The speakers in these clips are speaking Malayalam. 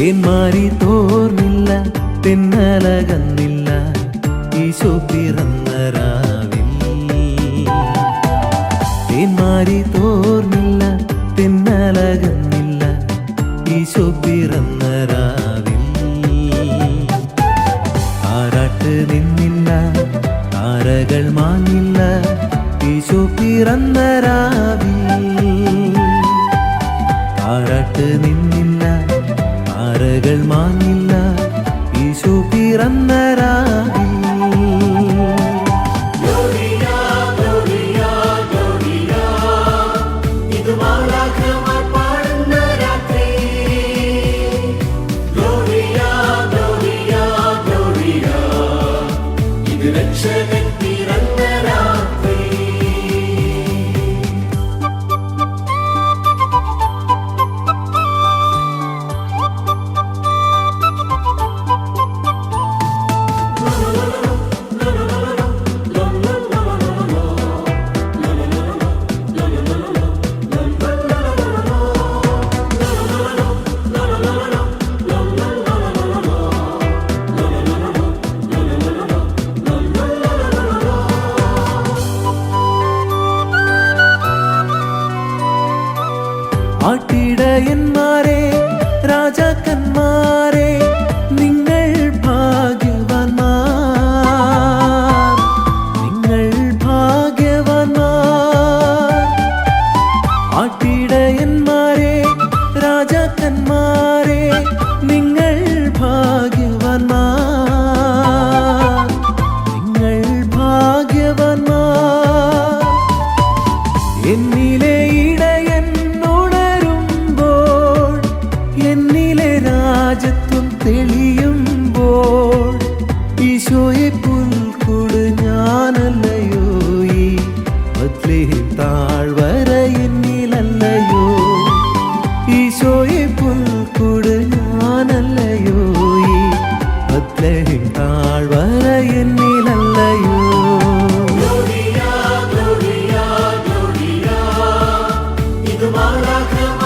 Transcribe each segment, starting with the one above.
തേന്മാരി തോർന്നില്ല തെന്നലകന്നില്ല ഈശോ പിറന്നരാവിൽ തേന്മാരി തോർന്നില്ല തെന്നലകന്നില്ല ഈശോ പിറന്നരാവിൽ ആരാട്ട് നിന്നില്ല താരകൾ മാങ്ങില്ല ഈശോ പിറന്ന Marrakım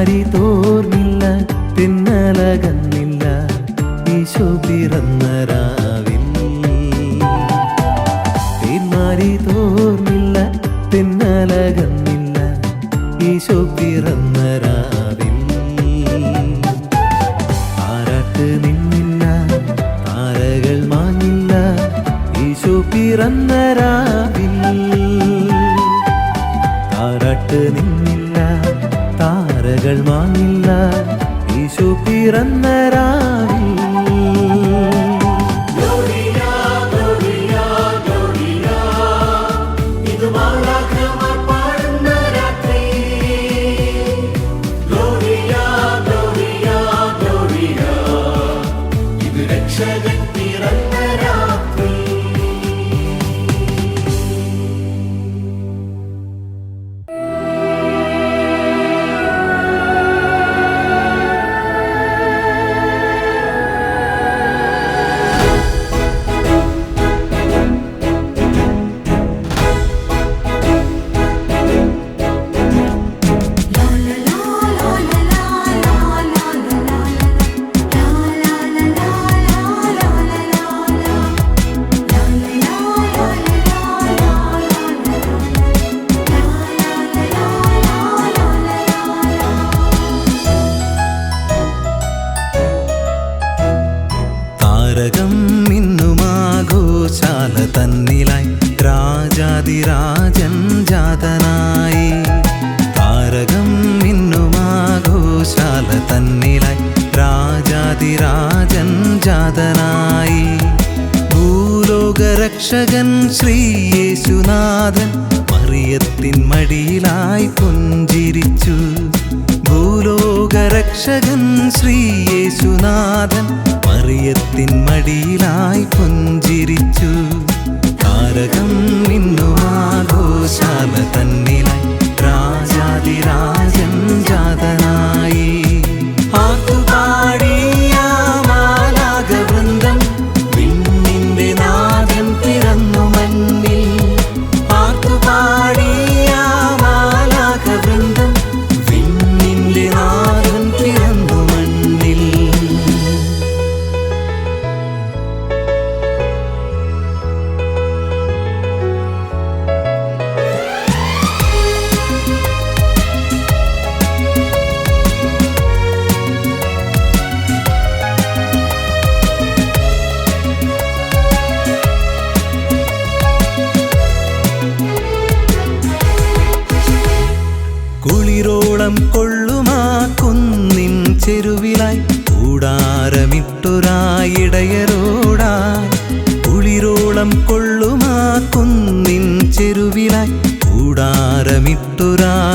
ആരി തോർന്നില്ല തിന്നലകന്നില്ല ഈശോ പിറന്നരാ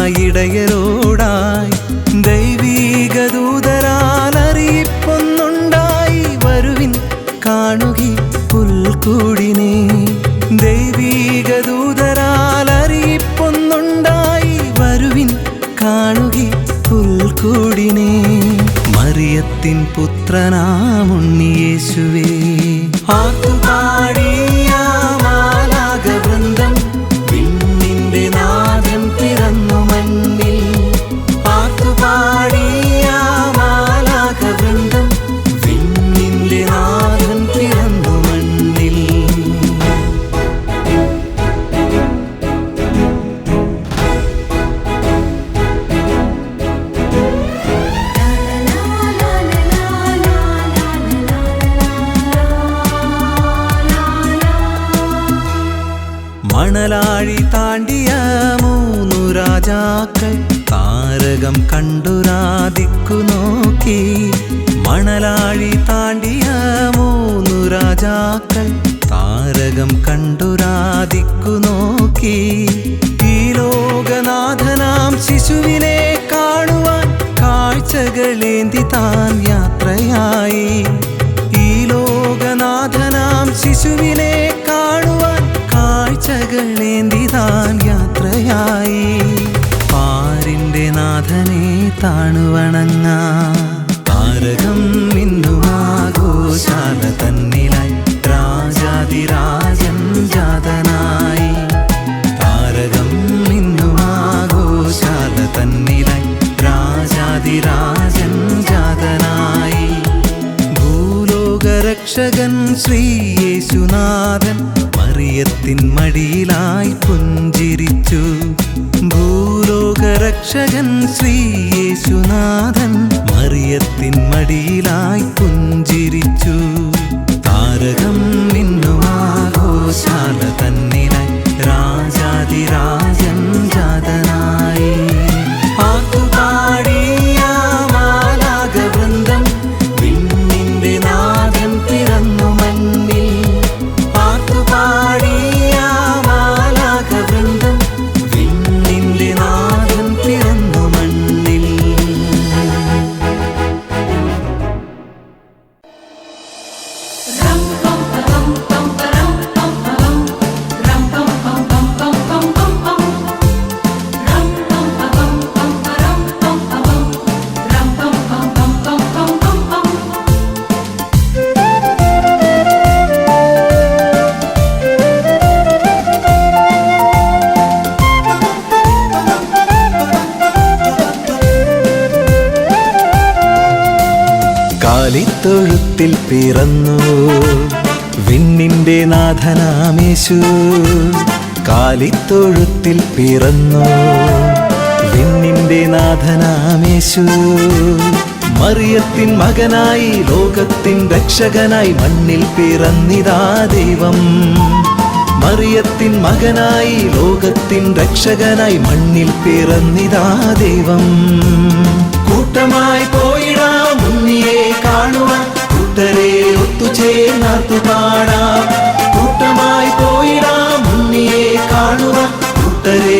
കൂടാരമിട്ടൊരായിടയരോടായി ദൈവീക ദൂതരാൽ അറിയിപ്പൊന്നുണ്ടായി വരുവിൻ കാണുകി പുൽക്കൂടിനെ. ദൈവീക ദൂതരാൽ അറിയിപ്പൊന്നുണ്ടായി വരുവിൻ കാണുകി പുൽക്കൂടിനെ. മറിയത്തിൻ പുത്രനാമുണ്ണിയേശുവേ ആത്തുപാടിയ താരകം കണ്ടുരാദിക്കു നോക്കി. മണലാഴി താണ്ടിയ മൂന്നു രാജാക്കൾ താരകം കണ്ടുരാദിക്കു നോക്കി. ഈ ലോകനാഥനാം ശിശുവിനെ കാണുവാൻ കാഴ്ചകളേന്തി താൻ യാത്രയായി. ഈ ലോകനാഥനാം ശിശുവിനെ കാണുവാൻ കാഴ്ചകളേന്തി താൻ യാത്രയായി. പാരിന്റെ നാഥനെ താണുവണങ്ങ. താരകം മിന്നുമാഘോഷാല തന്നിലായി രാജാതിരാജൻ ജാതനായി. താരകം മിന്നുമാഘോഷാല തന്നിലായി രാജാതിരാജൻ ജാതനായി. ഭൂലോകരക്ഷകൻ ശ്രീയേശുനാഥൻ ഭൂലോകരക്ഷകൻ കാലിത്തൊഴുത്തിൽ പിറന്നു. വിണ്ണിന്റെ നാഥനാമേശു. മറിയത്തിൻ മകനായി ലോകത്തിൻ രക്ഷകനായി മണ്ണിൽ പിറന്നിതാ ദൈവം. മറിയത്തിൻ മകനായി ലോകത്തിൻ രക്ഷകനായി മണ്ണിൽ പിറന്നിതാ ദൈവം. കൂട്ടമായി പോയിടാ മുന്നിയെ കാണുവാൻ. കൂട്ടരെ ഒത്തുചേർന്നാർത്തു പാടാം. കൂട്ടമായി പോയിടാം ഉണ്ണിയെ കാണുവാൻ കൂട്ടരെ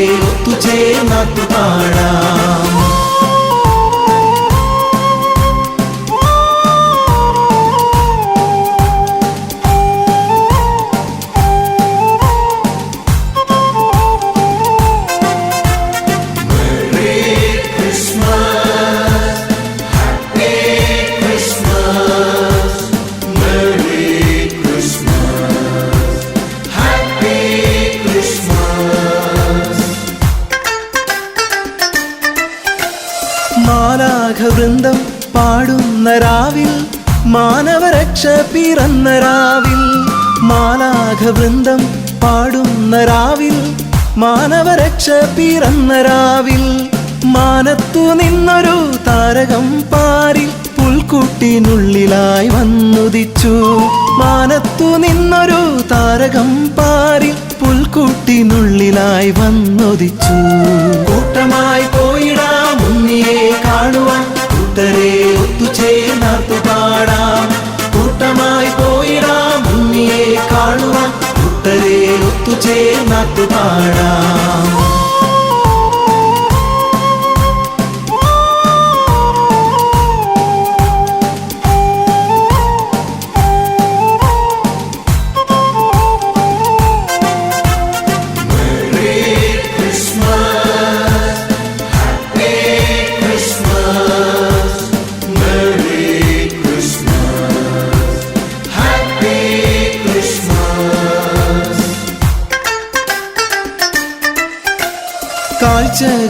കൂട്ടരെ പിറന്ന രാവിൽ മാനത്തു നിന്നൊരു താരകം പാരിൽ പുൽക്കുട്ടിനുള്ളിലായി വന്നുദിച്ചു. മാനത്തു നിന്നൊരു താരകം പാരിൽ പുൽക്കുട്ടിനുള്ളിലായി വന്നുദിച്ചു. കൂട്ടമായി പോയിടാ മുന്നിയെ കാണുവാൻ കൂട്ടരെ ഒത്തുചേർന്നു പാടാം. കൂട്ടമായി പോയിടാ മുന്നിയെ കാണുവാൻ കൂട്ടരെ ഒത്തുചേർന്നു പാടാം.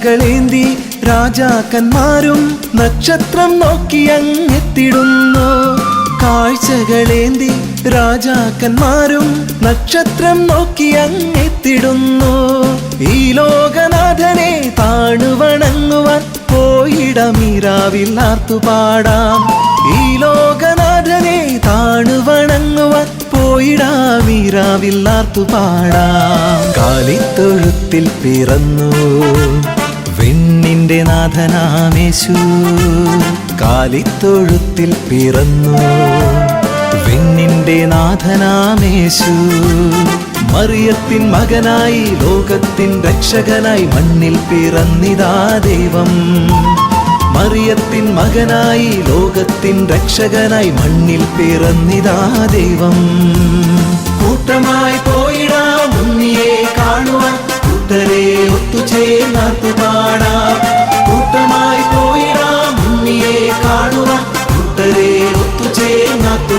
കാഴ്ചകളേന്തി രാജാക്കന്മാരും നക്ഷത്രം നോക്കി അങ്ങെത്തിടുന്നു. കാഴ്ചകളേന്തി രാജാക്കന്മാരും നക്ഷത്രം നോക്കി അങ്ങെത്തിടുന്നു. ഈ ലോകനാഥനെ താണുവണങ്ങുവാൻ പോയിടമീരാവിൽ ആർത്തുപാടാം ഈ ലോകനാഥനെ താണുവണങ്ങുവാൻ പോയിടാമീരാവിൽ ആർത്തുപാടാം കാലിത്തൊഴുത്തിൽ പിറന്നു. വെണ്ണിന്റെ നാഥനാമേശു കാലിത്തൊഴുത്തിൽ പിറന്നു. പെണ്ണിന്റെ നാഥനാമേശു മറിയത്തിൻ മകനായി ലോകത്തിൻ രക്ഷകനായി മണ്ണിൽ പിറന്നിതാ ദൈവം. മറിയത്തിൻ മകനായി ലോകത്തിൻ രക്ഷകനായി മണ്ണിൽ പിറന്നിതാ ദൈവം. കൂട്ടമായി പോയിടാം ഉണ്ണിയെ കാണുവാൻ ഒത്തുചേർന്നാത്തു പാടാം കൂട്ടമായി പോയിടാം ഉണ്ണിയെ കാണുവാൻ കൂട്ടരെ ഒത്തുചേർന്നാത്തു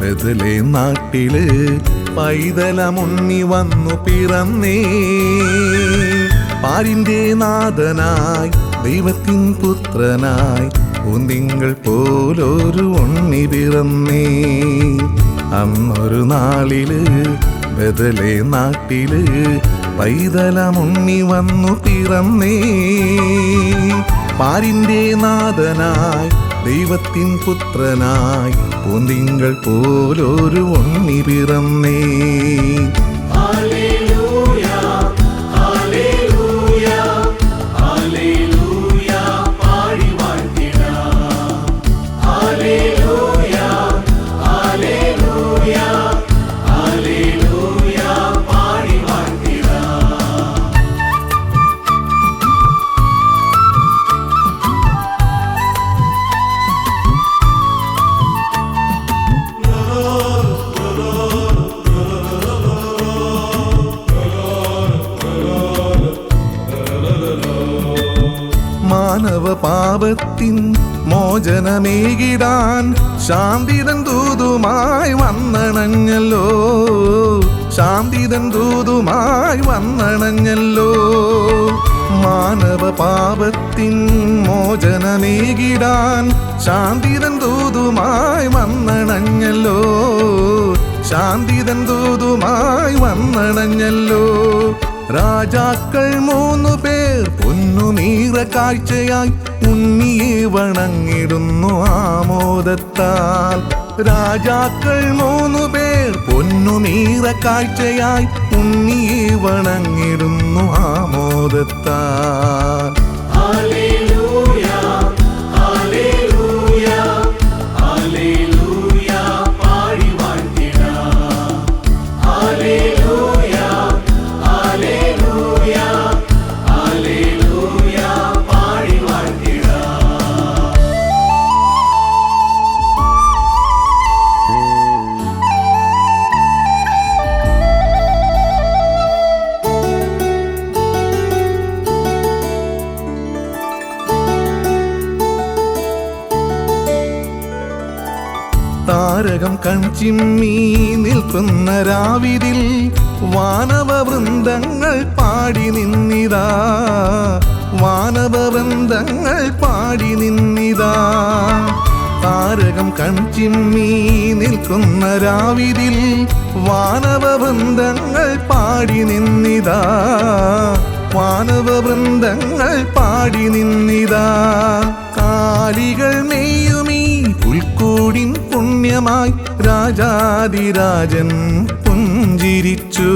ബദലേ നാട്ടിൽ പൈതലമുണ്ണി വന്നു പിറന്നേ. പാരിന്റെ നാഥനായി ദൈവത്തിൻ പുത്രനായി ഒന്നിങ്ങൾ പോലൊരു ഉണ്ണി പിറന്നേ. അന്നൊരു നാളിൽ ബദലേ നാട്ടിൽ പൈതലമുണ്ണി വന്നു പിറന്നേ. പാരിന്റെ നാഥനായി ദൈവത്തിൻ പുത്രനായി പൂന്തിങ്കൾ പോലൊരു ഉണ്ണി പിറന്നേ. ശാന്തിതൻ ദൂതുമായി വന്നണഞ്ഞല്ലോ. ശാന്തിതൻ ദൂതുമായി വന്നണഞ്ഞല്ലോ. മാനവ പാപത്തിൻ മോചനമേകിടാൻ ശാന്തിതൻ ദൂതുമായി വന്നണഞ്ഞല്ലോ. ശാന്തിതൻ ദൂതുമായി വന്നണഞ്ഞല്ലോ. രാജാക്കൾ മൂന്നു പേർ പൊന്നുനീറ കാഴ്ചയായി ഉണ്ണിയെ വണങ്ങിടുന്നു ആമോദത്താൽ. രാജാക്കൾ മൂന്നു പേർ പൊന്നു നീറ കാഴ്ചയായി ഉണ്ണിയെ വണങ്ങിടുന്നു ആമോദത്താൽ. കൺചിമ്മി നിൽക്കുന്ന രാവിതിൽ വാനവ വൃന്ദങ്ങൾ പാടി നിന്നിതാ. വാനവവൃന്ദങ്ങൾ പാടി നിന്നിതാ. താരകം കൺചിമ്മി നിൽക്കുന്ന രാവിതിൽ വാനവ വൃന്ദങ്ങൾ പാടി നിന്നിതാ. വാനവ വൃന്ദങ്ങൾ പാടി നിന്നിതാ. കാലികൾ മെയ്യുമീ പുൽക്കൂടിൻ പുണ്യമായി രാജാതിരാജൻ പുഞ്ചിരിച്ചു.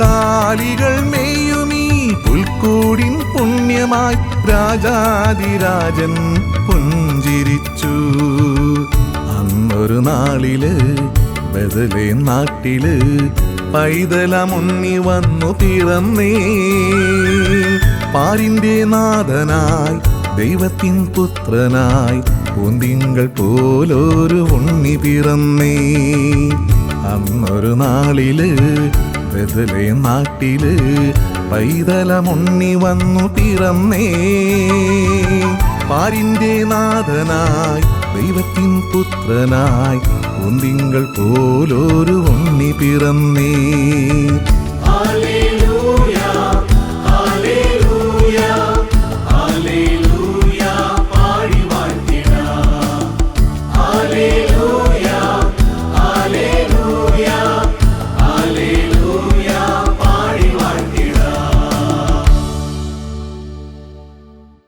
കാലികൾ മെയ്യുമീ പുൽക്കൂടിൻ പുണ്യമായി രാജാതിരാജൻ പുഞ്ചിരിച്ചു. അന്നൊരു നാളിൽ ബദലേ നാട്ടിൽ പൈതലമുണ്ണി വന്നു പിറന്നേ. പാരിന്റെ നാഥനായി ദൈവത്തിൻ പുത്രനായി പൂന്തിങ്കൾ പോലൊരു ഉണ്ണി പിറന്നേ. അന്നൊരു നാളിൽ ബദലേ നാട്ടിൽ പൈതലമുണ്ണി വന്നു പിറന്നേ. പാരിന്റെ നാഥനായി ദൈവത്തിൻ പുത്രനായി ഒന്നിങ്കൾ പോലൊരു ഉണ്ണി പിറന്നേ.